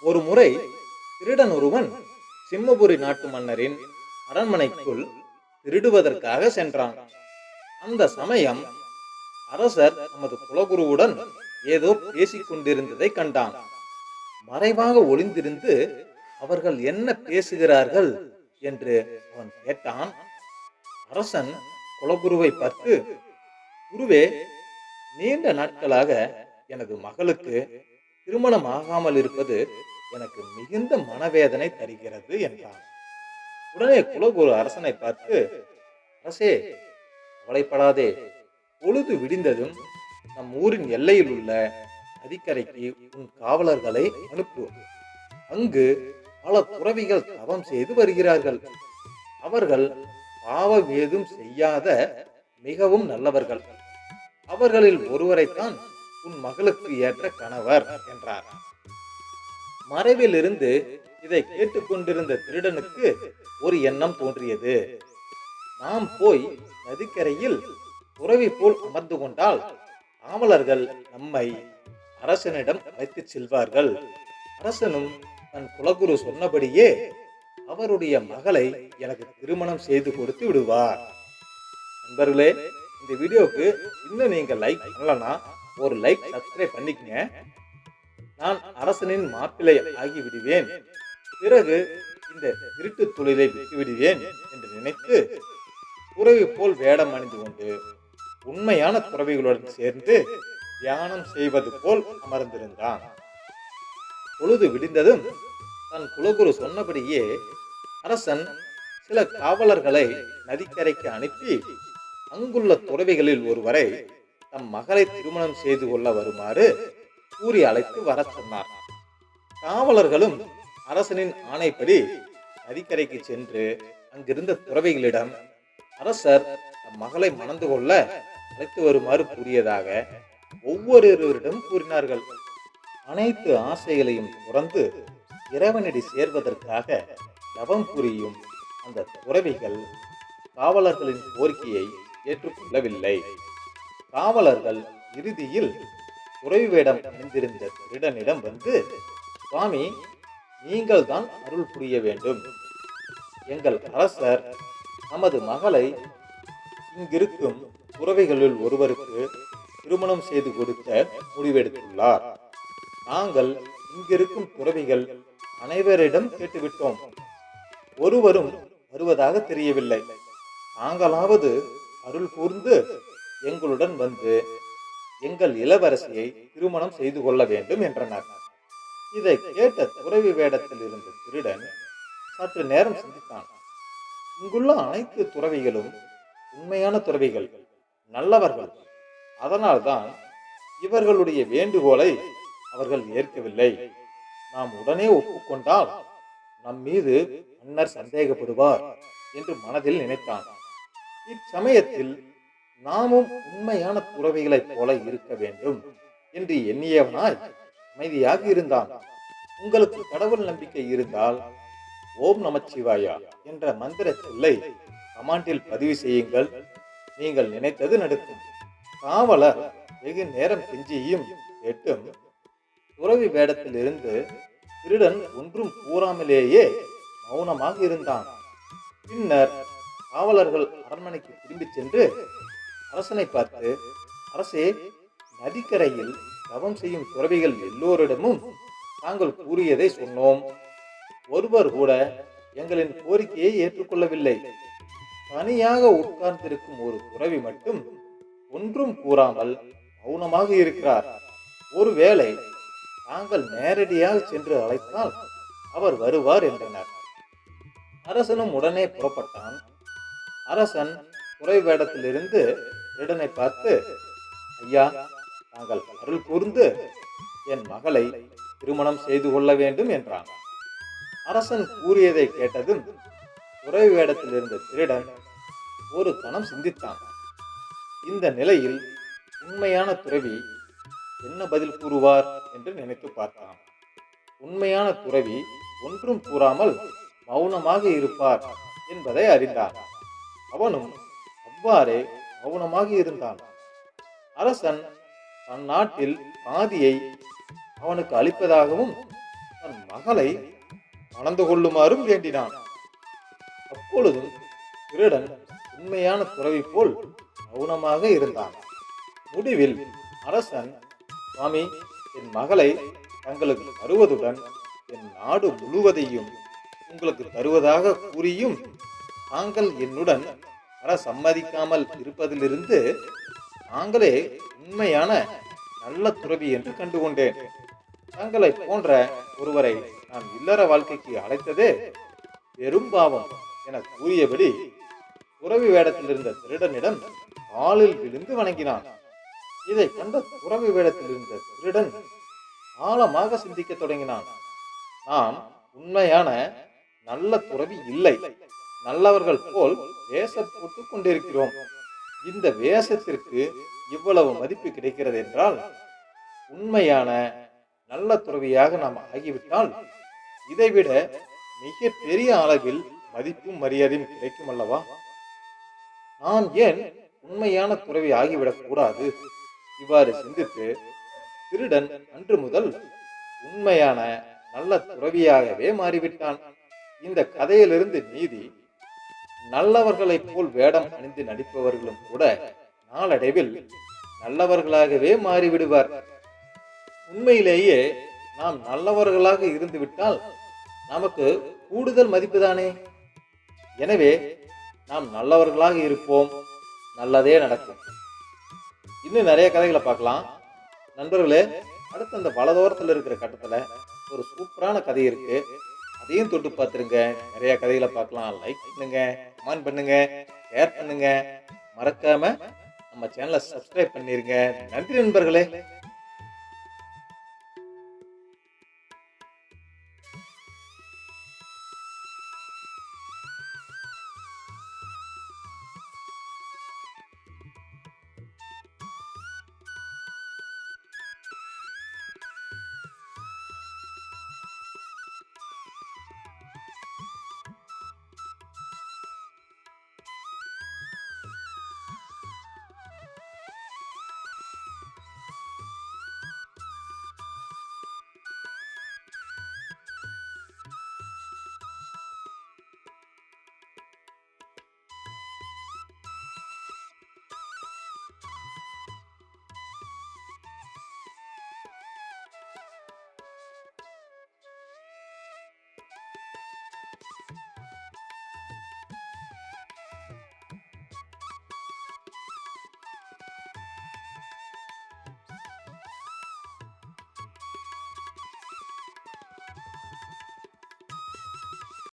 ஒரு முறை திருடன் ஒருவன் சிம்மபுரி நாட்டு மன்னரின் அரண்மனைக்குள் திருடுவதற்காக சென்றான். அந்த சமயம் அரசர் தமது குலகுருவுடன் ஏதோ பேசிக் கொண்டிருந்ததை கண்டான். மறைவாக ஒளிந்திருந்து அவர்கள் என்ன பேசுகிறார்கள்? என்று அவன் கேட்டான். அரசன் குலகுருவை பார்த்து குருவே நீண்ட நாட்களாக எனது மகளுக்கு திருமணம் ஆகாமல் இருப்பது எனக்கு மிகுந்த மனவேதனை தருகிறது என்றான் உடனே குலகுரு அரசனை பார்த்து அரசே கவலைப்படாதே. பொழுது விடிந்ததும் நம் ஊரின் எல்லையில் உள்ள நதிக்கரைக்கு உன் காவலர்களை அனுப்பு. அங்கு பல துறவிகள் தவம் செய்து வருகிறார்கள். அவர்கள் பாவம் ஏதும் செய்யாத மிகவும் நல்லவர்கள். அவர்களில் ஒருவரைத்தான் உன் மகளுக்கு ஏற்ற கணவர் என்றார். மறைவிலிருந்து இதை கேட்டுக்கொண்டிருந்த திருடனுக்கு ஒரு எண்ணம் தோன்றியது. நாம் போய் நதிக்கரையில் துறவி போல் அமர்ந்து கொண்டால் காவலர்கள் நம்மை அரசனிடம் அழைத்துச் செல்வார்கள். அரசனும் தன் குலகுரு சொன்னபடியே அவருடைய மகளை எனக்கு திருமணம் செய்து கொடுத்து விடுவார். நண்பர்களே இந்த வீடியோவுக்கு இன்னும் நீங்க லைக் பண்ணலன்னா ஒரு லைக் சப்ஸ்கிரைப் பண்ணிக்கங்க. நான் அரசனின் மாப்பிள்ளை ஆகிவிடுவேன். பிறகு இந்த திருட்டு தொழிலை விட்டுவிடுவேன் என்று நினைத்து துறவி போல் வேடம் அணிந்து கொண்டு உண்மையான துறவிகளுடன் சேர்ந்து தியானம் செய்வது போல் அமர்ந்திருந்தான். பொழுது விடிந்ததும் தன் குலகுரு சொன்னபடியே அரசன் சில காவலர்களை நதிக்கரைக்கு அனுப்பி அங்குள்ள துறவிகளில் ஒருவரை தம் மகளை திருமணம் செய்து கொள்ள வருமாறு கூறி அழைத்து வர சொன்னார். காவலர்களும் அரசனின் ஆணைப்படி நதிக்கரைக்கு சென்று அங்கிருந்த துறவிகளிடம் அரசர் தம் மகளை மணந்து கொள்ள அழைத்து வருமாறு கூறியதாக ஒவ்வொருவரிடம் கூறினார்கள். அனைத்து ஆசைகளையும் துறந்து இறைவனடி சேர்வதற்காக தவம் புரியும் அந்த துறவிகள் காவலர்களின் கோரிக்கையை ஏற்றுக்கொள்ளவில்லை. காவலர்கள் இறுதியில் துறவி வேடம் அணிந்திருந்த திருடனிடம் வந்து சுவாமி நீங்கள் தான் அருள் புரிய வேண்டும். எங்கள் அரசர் நமது மகளை இங்கிருக்கும் துறவிகளில் ஒருவருக்கு திருமணம் செய்து கொடுக்க முடிவெடுத்துள்ளார். நாங்கள் இங்கிருக்கும் துறவிகள் அனைவரிடம் கேட்டுவிட்டோம். ஒருவரும் வருவதாக தெரியவில்லை. நாங்களாவது அருள் கூர்ந்து எங்களுடன் வந்து எங்கள் இளவரசியை திருமணம் செய்து கொள்ள வேண்டும் என்றனர். இதை கேட்ட துறவி வேடத்தில் இருந்த திருடன் சற்று நேரம் சிந்தித்தான். இங்குள்ள அனைத்து துறவிகளும் உண்மையான துறவிகள் நல்லவர்கள். அதனால்தான் இவர்களுடைய வேண்டுகோளை அவர்கள் ஏற்கவில்லை. நாம் உடனே ஒப்புக்கொண்டால் நம் மீது மன்னர் சந்தேகப்படுவார் என்று மனதில் நினைத்தான். இச்சமயத்தில் நாமும் உண்மையான துறவிகளைப் போல இருக்க வேண்டும் என்று எண்ணியவனாய் அமைதியாக இருந்தான். உங்களுக்கு கடவுள் நம்பிக்கை இருந்தால் ஓம் நமச்சிவாயா என்ற மந்திர சொல்லை கமாண்டில் பதிவு செய்யுங்கள். நீங்கள் நினைத்தது நடக்கும். காவலர் வெகு நேரம் கெஞ்சியும் கேட்டும் துறவி வேடத்தில் இருந்து திருடன் ஒன்றும் கூறாமலேயே மௌனமாக இருந்தான். பின்னர் காவலர்கள் அரண்மனைக்கு திரும்பிச் சென்று அரசனை பார்த்து அரசே நதிக்கரையில் தவம் செய்யும் துறவிகள் எல்லோரிடமும் தாங்கள் கூறியதை சொன்னோம். ஒருவர் கூட எங்களின் கோரிக்கையை ஏற்றுக்கொள்ளவில்லை. தனியாக உட்கார்ந்திருக்கும் ஒரு துறவி மட்டும் ஒன்றும் கூறாமல் மௌனமாக இருக்கிறார். ஒருவேளை தாங்கள் நேரடியாக சென்று அழைத்தால் அவர் வருவார் என்றனர். அரசனும் உடனே புறப்பட்டான். அரசன் துறை வேடத்திலிருந்து திருடனை பார்த்து ஐயா தாங்கள் அருள் கூர்ந்து என் மகளை திருமணம் செய்து கொள்ள வேண்டும் என்றான். அரசன் கூறியதை கேட்டதும் துறை வேடத்தில் இருந்த திருடன் ஒரு கணம் சிந்தித்தான். இந்த நிலையில் உண்மையான துறவி என்ன பதில் கூறுவார் என்று நினைத்து பார்த்தான். உண்மையான துறவி ஒன்றும் கூறாமல் மௌனமாக இருப்பார் என்பதை அறிந்தான். அவனும் அவ்வாறே மௌனமாக இருந்தான். அரசன் தன் நாட்டில் பாதியை அவனுக்கு அளிப்பதாகவும் தன் மகளை மணந்து கொள்ளுமாறும் வேண்டினான். அப்பொழுதும் திருடன் உண்மையான துறவி போல் மௌனமாக இருந்தான். முடிவில் அரசன் சுவாமி என் மகளை தங்களுக்கு தருவதுடன் என் நாடு முழுவதையும் உங்களுக்கு தருவதாக கூறியும் தாங்கள் என்னுடன் ஆனால் சம்மதிக்காமல் இருப்பதிலிருந்து நாங்களே உண்மையான நல்ல துறவி என்று கண்டுகொண்டேன். தங்களை போன்ற ஒருவரை நான் இல்லற வாழ்க்கைக்கு அழைத்ததே பெரும் பாவம் என கூறியபடி துறவி வேடத்தில் இருந்த திருடனிடம் காலில் விழுந்து வணங்கினான். இதை கண்ட துறவி வேடத்தில் இருந்த திருடன் ஆழமாக சிந்திக்க தொடங்கினான். நாம் உண்மையான நல்ல துறவி இல்லை. நல்லவர்கள் போல் வேஷம் போட்டு கொண்டிருக்கிறோம். இந்த வேஷத்திற்கு இவ்வளவு மதிப்பு கிடைக்கிறது என்றால் உண்மையான நல்ல துறவியாக நாம் ஆகிவிட்டால் இதைவிட மிக பெரிய அளவில் மதிப்பும் மரியாதையும் கிடைக்கும் அல்லவா? நாம் ஏன் உண்மையான துறவி ஆகிவிடக் கூடாது? இவ்வாறு சிந்தித்து திருடன் அன்று முதல் உண்மையான நல்ல துறவியாகவே மாறிவிட்டான். இந்த கதையிலிருந்து நீதி நல்லவர்களைப் போல் வேடம் அணிந்து நடிப்பவர்களும் கூட நாளடைவில் நல்லவர்களாகவே மாறிவிடுவார். உண்மையிலேயே நாம் நல்லவர்களாக இருந்துவிட்டால் நமக்கு கூடுதல் மதிப்பு தானே? எனவே நாம் நல்லவர்களாக இருப்போம். நல்லதே நடக்கும். இன்னும் நிறைய கதைகளை பார்க்கலாம். நண்பர்களே அடுத்து அந்த பலதோரத்தில் இருக்கிற கட்டத்தில் ஒரு சூப்பரான கதை இருக்கு. அதையும் தொட்டு பார்த்துருங்க. நிறைய கதைகளை பார்க்கலாம். லைக் பண்ணுங்க. கமெண்ட் பண்ணுங்க ஷேர் பண்ணுங்க. மறக்காம நம்ம சேனலை சப்ஸ்கிரைப் பண்ணிருங்க. நன்றி நண்பர்களே.